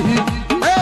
એ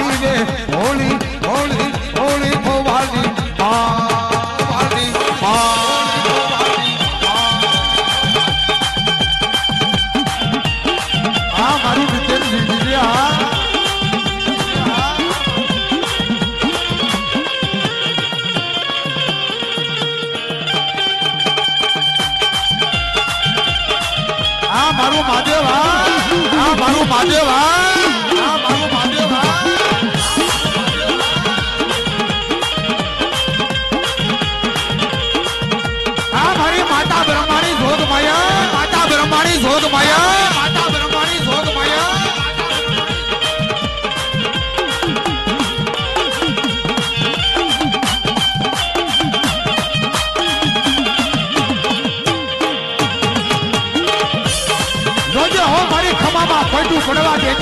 અજવારી રે.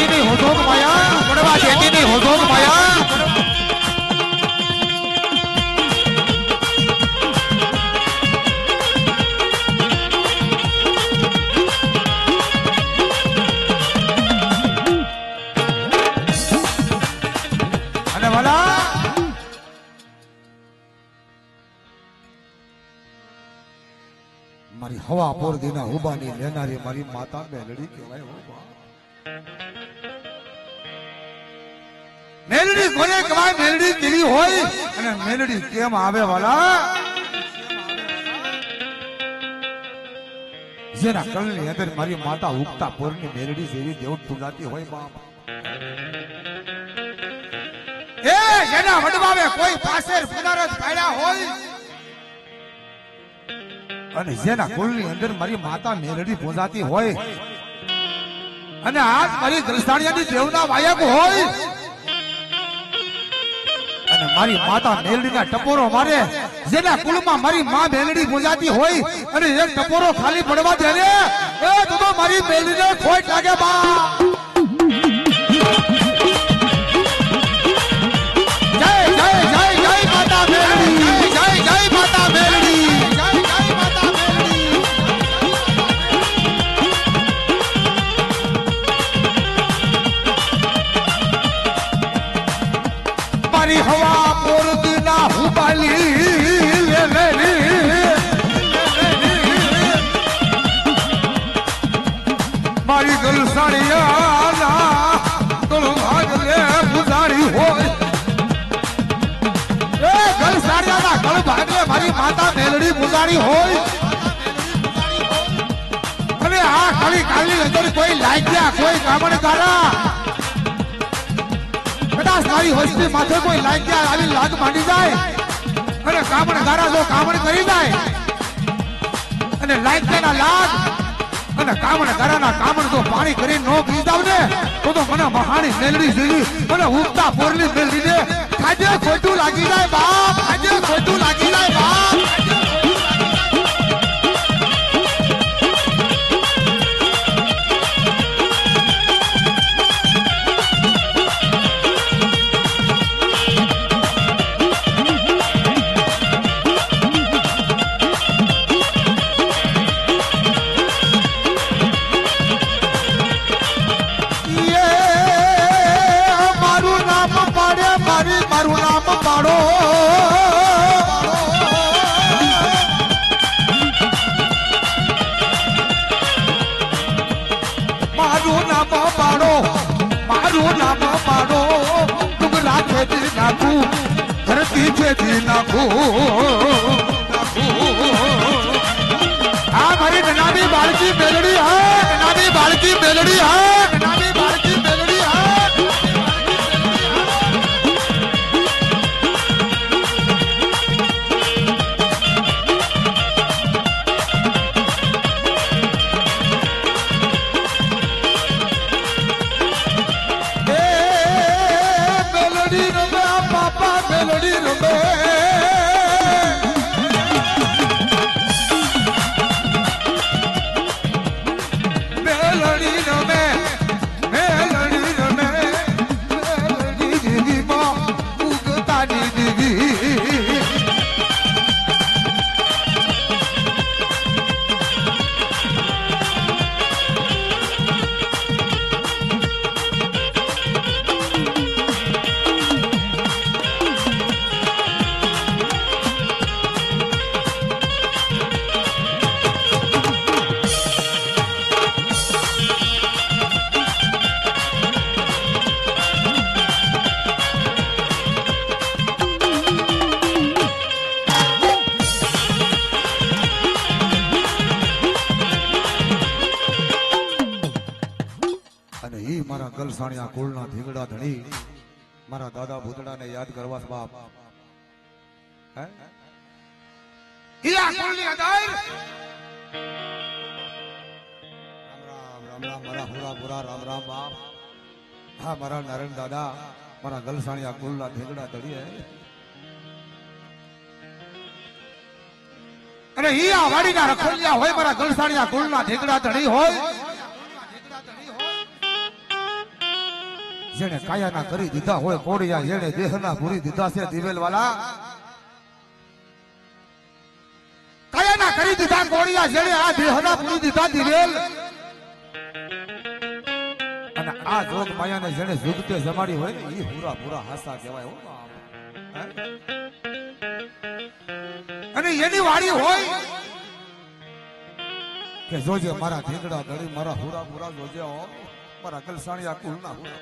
નહીં હોજો માયા દેતી નહીં હોજો માયા મારી હવા પોર દીના ઉબાની લેનારી મારી માતા મેલડી કહેવાય. મેલડી, કોને કહેવાય? મેલડી કેવી હોય અને મેલડી કેમ આવે વાલા? જેના કલની અંદર મારી માતા ઉગતા પોરની મેલડી જેવી દેવ તુલાતી હોય બાપ. એ, જેના વડવાવે કોઈ પાસે પુનરત પાડ્યા હોય અને જેના કુલની અંદર મારી માતા મેલડી પૂજાતી હોય અને આજ મારી દલસાણિયાની દેવના વાયક હોય અને મારી માતા મેલડીના ટપોરો મારે. જેના કુળમાં મારી માં મેલડી પૂજાતી હોય અને એ ટપોરો ખાલી પડવા દે ને એ તો મારી મેલડીને ખોટ લાગે બા. કાલી કાલની અંદર કોઈ લાગ્યા, કોઈ કામણ કારા કદાચ મારી હોસ્ટી માથે કોઈ લાગ્યા આવી લાગ માંડી જાય. અને કામણ ગારા જો કામણ કરી જાય. અને લાગ્યાના લાગ, અને કામણ ગારાના કામણ જો પાણી કરી નો પી જાવ ને તો તો મને મહાણી મેલડી જેવી, મને ઉગતા પોરલી મેલડી ને ખાજે ખોટું લાગી જાય બાપ ખાજે ખોટું લાગી જાય બાપ. મારા ગલસાણિયા કુળના ધીંગડા ધણી મારા દાદા ભૂતડાને યાદ કરવા બાપ. હે? કુળની અંદર રામ રામ રામ રામ, મારા હુરા પુરા રામ રામ બાપ. હા, મારા નારાયણ દાદા, મારા ગલસાણિયા કુળના ધીંગડા ધણી હે. અને ઈ આ વાડીના રખોલિયા હોય, મારા ગલસાણિયા કુળના ધીંગડા ધણી હોય. જેને કાયાના કરી દીધા હોય કોડિયા જેને દેહના પૂરી દીધા છે દિવેલ વાલા કાયાના કરી દીધા કોડિયા જેને આ દેહના પૂરી દીધા, દિવેલ. અને આ જોગ માયાને જેને જુગતે જમાડી હોય ને એ પૂરા પૂરા હાસા કહેવાય, હો અને એની વાડી હોય કે જોજે મારા ઢીંગડા દળી મારા હુરા પૂરા જોજે, હો. મારા કલસાણિયા કુલના હુરા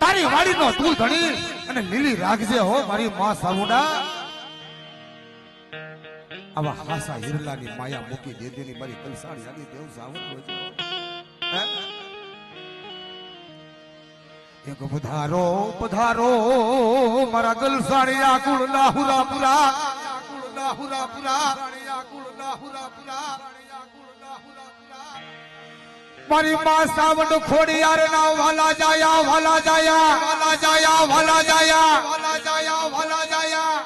તારી વાડીનો તું ધણી અને લીલી રાખજે હો, મારી માં સાવુડા આવા હાસા હિરલાની માયા મૂકી દેદેની મારી કલસાણી આની દેવ સાવન હોય એક પધારો પધારો, મારા ગલસાણી કુળ લાહુરા પુરા કુળ લાહુરા પુરા કુળ લાહુરા પુરા મારી માં સાવડ ખોડિયાર ના વાલા જાયા વાલા જાયા વાલા જાયા વાલા જાયા વાલા જાયા વાલા જાયા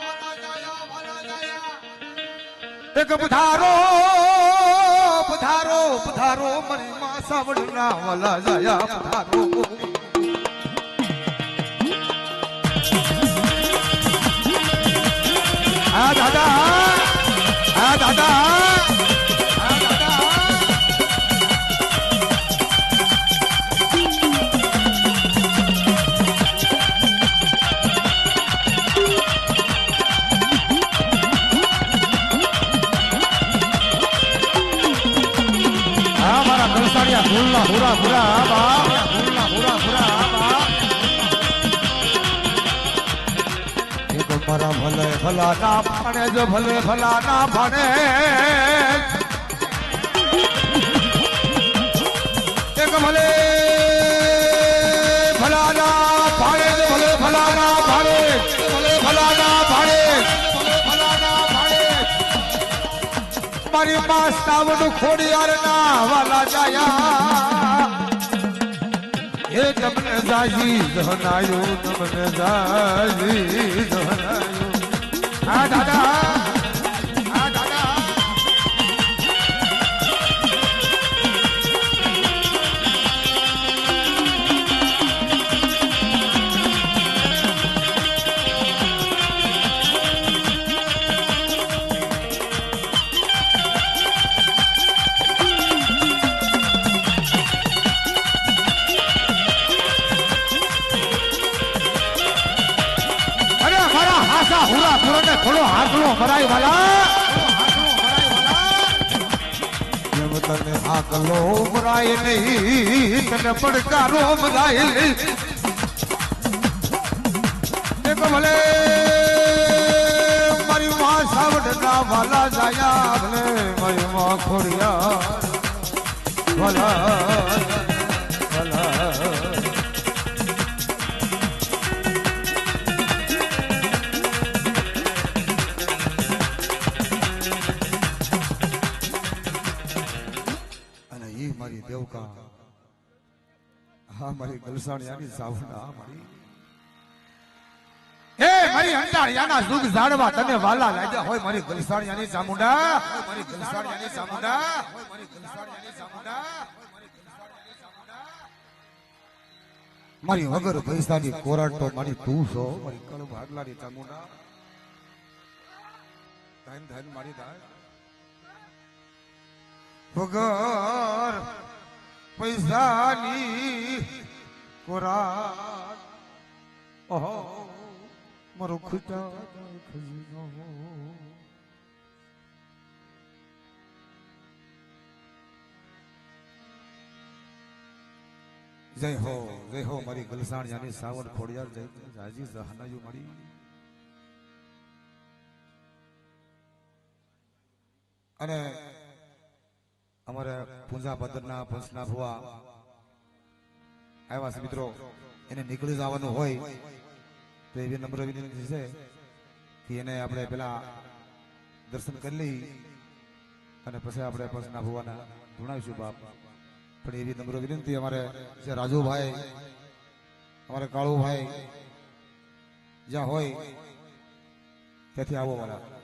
એક પધારો પધારો પધારો મારી માં સાવડ ના વાલા જાયા પધારો દાદા. મારા ભલે ભલા ના ભણે જો, ભલે ભલા ના ભણે એક ભલે ભલા ના ભાણે જો. ભલે ભલા ના ભાણે ભલે ભલા ના ભાણે મારી માં સાવડ ખોડિયાર ના વાલા જાયા. એ તમને જાજી, જહનાયું તમને જાજી, જહનાયું. હા દાદા થોડો હાથલો ભરાય વાલા. તને આગલો મરાય નહીં, તને પડકારો મરાય નહીં. ભલે, મારી માં સાવડના વાલા જાયા ભલે, મારી માં ખોડિયા ભલા મારી ગલસાણિયાની સાવડા મારી. એ મારી અંડાળિયાના સુખ ઝાડવા તને વાલા લાગ્યા હોય મારી ગલસાણિયાની ચામુંડા. મારી ગલસાણિયાની ચામુંડા. મારી ગલસાણિયાની ચામુંડા. મારી વગર પૈસાની કોરાટ તો મારી તું છો મારી કળ ભાગલાની ચામુંડા. ધન ધન મારી દાય વગર પૈસાની જય હો જય હો મારી ગલસાણ જાની સાવર ખોડિયાર જય રાજી સહનાયુ મારી. અને અમારે પૂંજા ભદ્રના પંચના ભુવા આવ્યા છે મિત્રો, એને નીકળી જવાનું હોય તો એવી નમ્ર વિનંતી છે. કે એને આપણે પેલા દર્શન કરી લઈ અને પછી આપણે પંચના ભુવાના ધૂણાવીશું બાપ. પણ એવી નમ્ર વિનંતી અમારે જે રાજુભાઈ, અમારે કાળુભાઈ જ્યાં હોય, ત્યાંથી આવો વાળા